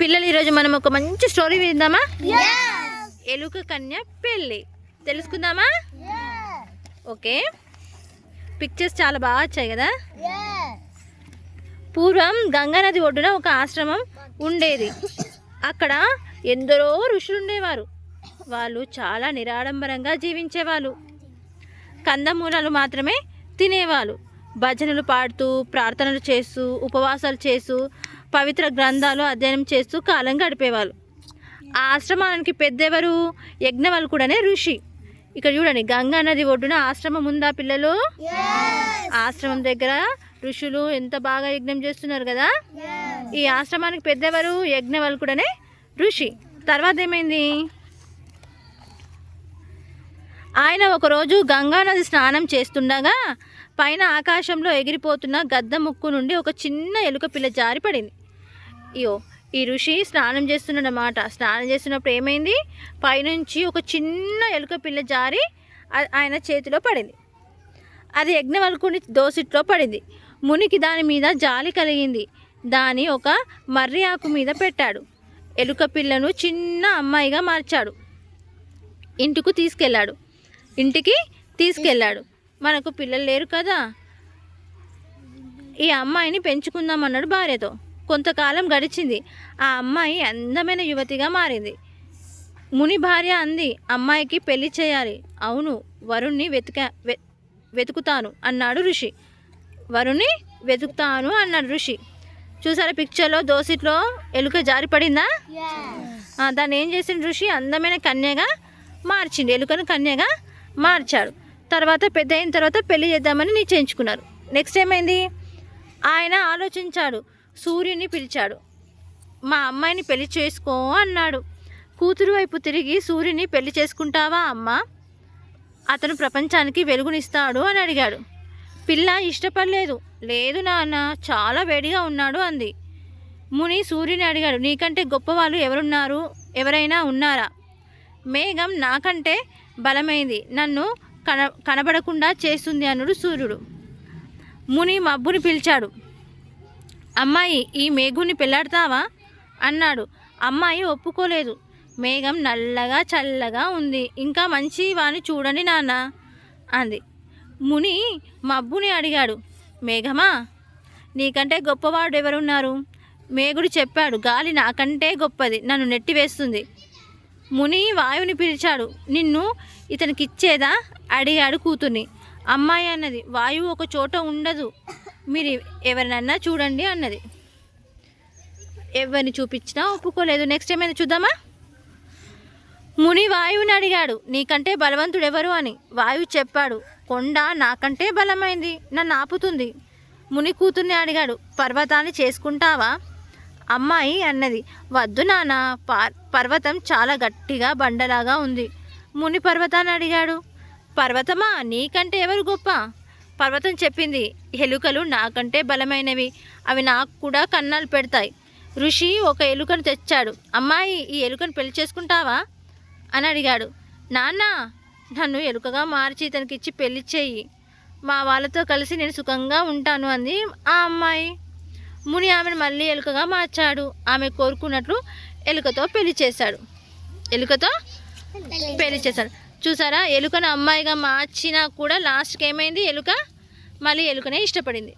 పిల్లలు ఈరోజు మనం ఒక మంచి స్టోరీ విందామా? ఎలుక కన్య పెళ్ళి. తెలుసుకుందామా? ఓకే. పిక్చర్స్ చాలా బాగా వచ్చాయి కదా? పూర్వం గంగా నది ఒడ్డున ఒక ఆశ్రమం ఉండేది. అక్కడ ఎందరో ఋషులు ఉండేవారు. వాళ్ళు చాలా నిరాడంబరంగా జీవించేవాళ్ళు. కందమూలాలు మాత్రమే తినేవాళ్ళు. భజనలు పాడుతూ ప్రార్థనలు చేస్తూ ఉపవాసాలు చేస్తూ పవిత్ర గ్రంథాలు అధ్యయనం చేస్తూ కాలం గడిపేవాళ్ళు. ఆ ఆశ్రమానికి పెద్దెవరు? యజ్ఞవల్కుడనే ఋషి. ఇక్కడ చూడండి గంగా నది ఒడ్డున ఆశ్రమం ఉందా పిల్లలు? ఆశ్రమం దగ్గర ఋషులు ఎంత బాగా యజ్ఞం చేస్తున్నారు కదా? ఈ ఆశ్రమానికి పెద్దెవరు? యజ్ఞవల్కుడనే ఋషి. తర్వాత ఏమైంది? ఆయన ఒకరోజు గంగా నది స్నానం చేస్తుండగా పైన ఆకాశంలో ఎగిరిపోతున్న గద్ద ముక్కు నుండి ఒక చిన్న ఎలుక పిల్ల జారి పడింది అయ్యో ఈ ఋషి స్నానం చేస్తున్నాడనమాట స్నానం చేస్తున్నప్పుడు ఏమైంది? పైనుంచి ఒక చిన్న ఎలుక పిల్ల జారి ఆయన చేతిలో పడింది. అది యజ్ఞవల్కుని దోసిట్లో పడింది. మునికి దాని మీద జాలి కలిగింది. దాని ఒక మర్రి ఆకు మీద పెట్టాడు. ఎలుక పిల్లను చిన్న అమ్మాయిగా మార్చాడు. ఇంటికి తీసుకెళ్ళాడు. ఇంటికి తీసుకెళ్ళాడు. మనకు పిల్లలు లేరు కదా. ఈ అమ్మాయిని పెంచుకుందాం అన్నాడు భార్యతో. కొంతకాలం గడిచింది. ఆ అమ్మాయి అందమైన యువతిగా మారింది. ముని భార్య అంది అమ్మాయికి పెళ్ళి చేయాలి. అవును వరుణ్ణి వెతుక వెతుకుతాను అన్నాడు ఋషి. వరుణ్ణి వెతుకుతాను అన్నాడు ఋషి. చూసారా పిక్చర్లో దోసిట్లో ఎలుక జారి పడిందా? ఆ, దాన్ని ఏం చేసిన ఋషి? అందమైన కన్యగా మార్చింది ఎలుకను కన్యగా మార్చాడు. తర్వాత పెద్ద అయిన తర్వాత పెళ్ళి చేద్దామని నిశ్చయించుకున్నారు. నెక్స్ట్ ఏమైంది? ఆయన ఆలోచించాడు. సూర్యుని పిలిచాడు. మా అమ్మాయిని పెళ్ళి చేసుకో అన్నాడు. కూతురు వైపు తిరిగి సూర్యుని పెళ్ళి చేసుకుంటావా అమ్మ? అతను ప్రపంచానికి వెలుగునిస్తాడు అని అడిగాడు. పిల్ల ఇష్టపడలేదు. లేదు నాన్న చాలా వేడిగా ఉన్నాడు అంది. ముని సూర్యుని అడిగాడు. నీకంటే గొప్పవాళ్ళు ఎవరున్నారు? ఎవరైనా ఉన్నారా? మేఘం నాకంటే బలమైంది. నన్ను కన కనబడకుండా చేస్తుంది అన్నాడు సూర్యుడు. ముని మబ్బుని పిలిచాడు. అమ్మాయి ఈ మేఘుని పెళ్ళాడతావా అన్నాడు. అమ్మాయి ఒప్పుకోలేదు. మేఘం నల్లగా చల్లగా ఉంది. ఇంకా మంచి వాని చూడండి నాన్న అంది. ముని మబ్బుని అడిగాడు. మేఘమా నీకంటే గొప్పవాడు ఎవరున్నారు మేఘుడు చెప్పాడు. గాలి నాకంటే గొప్పది. నన్ను నెట్టివేస్తుంది ముని వాయువుని పిలిచాడు. నిన్ను ఇతనికిచ్చేదా? అడిగాడు కూతుర్ని. అమ్మాయి అన్నది. వాయువు ఒక చోట ఉండదు. మీరు ఎవరినన్నా చూడండి అన్నది. ఎవరిని చూపించినా ఒప్పుకోలేదు. నెక్స్ట్ ఏమైనా చూద్దామా? ముని వాయువుని అడిగాడు. నీకంటే బలవంతుడు ఎవరు అని. వాయువు చెప్పాడు. కొండ నాకంటే బలమైంది. నన్ను ఆపుతుంది. ముని కూతుర్ని అడిగాడు. పర్వతాన్ని చేసుకుంటావా? అమ్మాయి అన్నది. వద్దు నాన్న. పర్వతం చాలా గట్టిగా బండలాగా ఉంది. ముని పర్వతాన్ని అడిగాడు. పర్వతమా? నీకంటే ఎవరు గొప్ప? పర్వతం చెప్పింది ఎలుకలు నాకంటే బలమైనవి అవి నాకు కూడా కన్నాలు పెడతాయి. ఋషి ఒక ఎలుకను తెచ్చాడు. అమ్మాయి ఈ ఎలుకను పెళ్ళి చేసుకుంటావా? అని అడిగాడు. నాన్న నన్ను ఎలుకగా మార్చి ఇతనికి ఇచ్చి పెళ్ళి చేయి మా వాళ్ళతో కలిసి నేను సుఖంగా ఉంటాను అంది ఆ అమ్మాయి. ముని ఆమెను మళ్ళీ ఎలుకగా మార్చాడు. ఆమె కోరుకున్నట్లు ఎలుకతో పెళ్ళి చేశాడు. ఎలుకతో పెళ్ళి చేశాడు. చూసారా? ఎలుకను అమ్మాయిగా మార్చినా కూడా లాస్ట్కి ఏమైంది? ఎలుక మళ్ళీ ఎలుకనే ఇష్టపడింది.